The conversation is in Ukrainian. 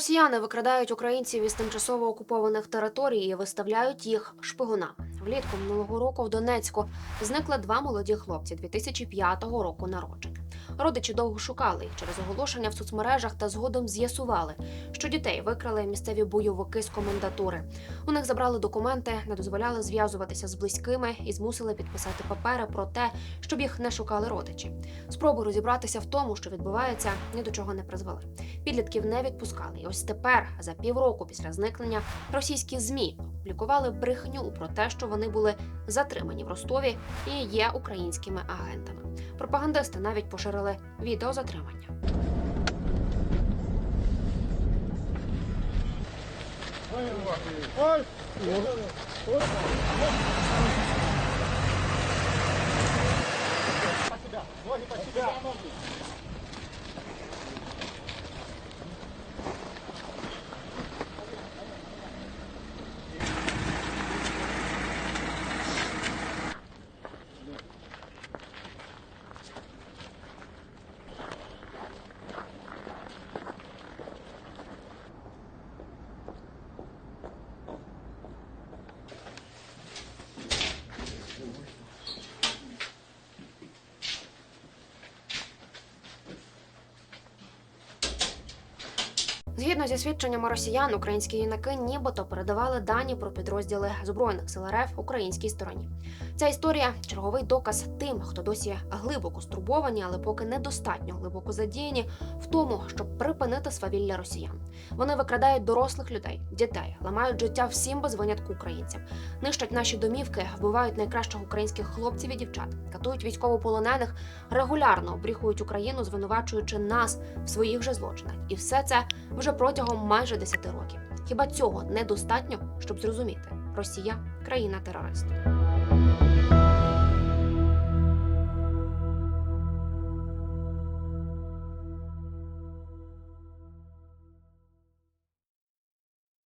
Росіяни викрадають українців із тимчасово окупованих територій і виставляють їх шпигунами. Влітку минулого року в Донецьку зникли два молоді хлопці 2005 року народження. Родичі довго шукали їх через оголошення в соцмережах та згодом з'ясували, що дітей викрали місцеві бойовики з комендатури. У них забрали документи, не дозволяли зв'язуватися з близькими і змусили підписати папери про те, щоб їх не шукали родичі. Спроби розібратися в тому, що відбувається, ні до чого не призвели. Підлітків не відпускали. І ось тепер, за півроку після зникнення, російські змі опублікували брехню про те, що вони були затримані в Ростові і є українськими агентами. Пропагандисти навіть поширили відео затримання. Згідно зі свідченнями росіян, українські юнаки нібито передавали дані про підрозділи збройних сил РФ українській стороні. Ця історія черговий доказ тим, хто досі глибоко стурбовані, але поки недостатньо глибоко задіяні в тому, щоб припинити свавілля росіян. Вони викрадають дорослих людей, дітей, ламають життя всім без винятку українцям, нищать наші домівки, вбивають найкращих українських хлопців і дівчат, катують військовополонених, регулярно обріхують Україну, звинувачуючи нас в своїх же злочинах. І все це вже протягом майже 10 років. Хіба цього недостатньо, щоб зрозуміти, Росія країна терорист.